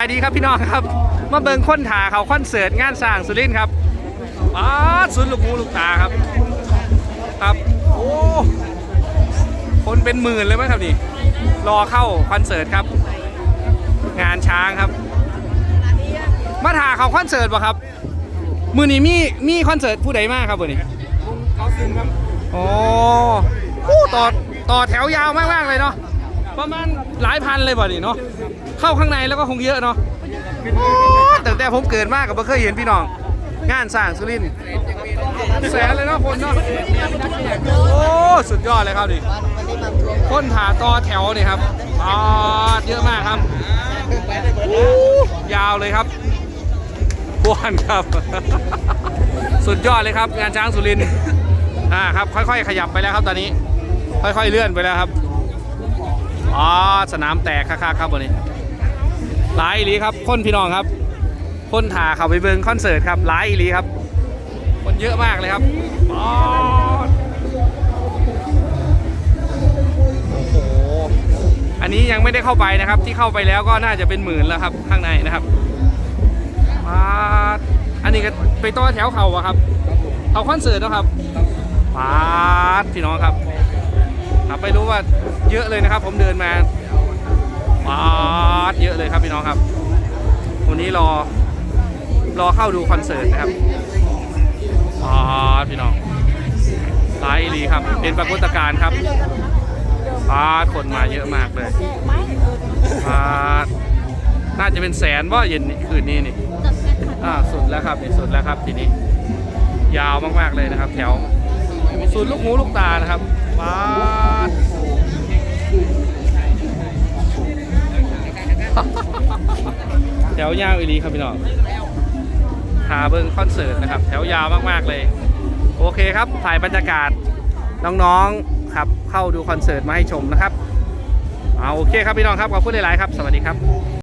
สวัสดีครับพี่น้องครับ มาเบิงค้นถาเขาคอนเสิร์ตงานสร้างสุรินทร์ครับป้าดสุดลูกหูลูกตาครับ ครับ โอ้ คนเป็นหมื่นเลยมั้งครับนี่ รอเข้าคอนเสิร์ตครับ งานช้างครับ มาถาเขาคอนเสิร์ตป่ะครับ มือนี้มีมีคอนเสิร์ตผู้ใดมากครับมือนี้เขาซึมครับ โอ้โอ้ต่อต่อแถวยาวมากๆเลยเนาะ ประมาณหลายพันเลยบ่นี่เนาะเข้าข้างในแล้วก็คงเยอะเนาะโอ้ตั้งแต่ผมเกิดมากกับเ่เคยเห็นพี่น้อง งานสร้างสุรินทร์แสนเลยเนาะคนเนาะโอ้สุดยอดเลยครับดิคนหาต่อแถวนี่ครับอ่าเยอะมากครับโอ้ยาวเลยครับบ้วนครับ สุดยอดเลยครับ งานช้างสุรินทร์อ่าครับ ค่อย ๆ ขยับไปแล้วครับตอนนี้ ค่อย ๆ เลื่อนไปแล้วครับ อ๋อสนามแตกคักๆครับวันนี้หลายอีหลีครับคนพี่น้องครับ คนถ่าเขาไปเบิงคอนเสิร์ตครับหลายอีหลีครับ คนเยอะมากเลยครับอ๋อโอ้โหอันนี้ยังไม่ได้เข้าไปนะครับ ที่เข้าไปแล้วก็น่าจะเป็นหมื่นแล้วครับข้างในนะครับปาอันนี้ก็ไปต่อแถวเขาอะครับ เขาคอนเสิร์ตแล้วครับปาดพี่น้องครับ ครับไม่รู้ว่าเยอะเลยนะครับ ผมเดินมาปาดเยอะเลยครับพี่น้องครับ วันนี้รอรอเข้าดูคอนเสิร์ตนะครับปาดพี่น้องไลฟ์ลีครับ เป็นปรากฏการณ์ครับปาดคนมาเยอะมากเลยปาดน่าจะเป็นแสนว่าเย็นนี้คืนนี้นี่อ่าสุดแล้วครับนี่สุดแล้วครับทีนี้ ยาวมากๆเลยนะครับ แถว สุดลูกหูลูกตานะครับปาดแถวยาวอีหลีครับพี่น้องหาเบิ้งคอนเสิร์ตนะครับ แถวยาวมากๆเลย โอเคครับถ่ายบรรยากาศน้องๆครับเข้าดูคอนเสิร์ตมาให้ชมนะครับเอาโอเคครับพี่น้องครับขอบคุณหลายๆครับ สวัสดีครับ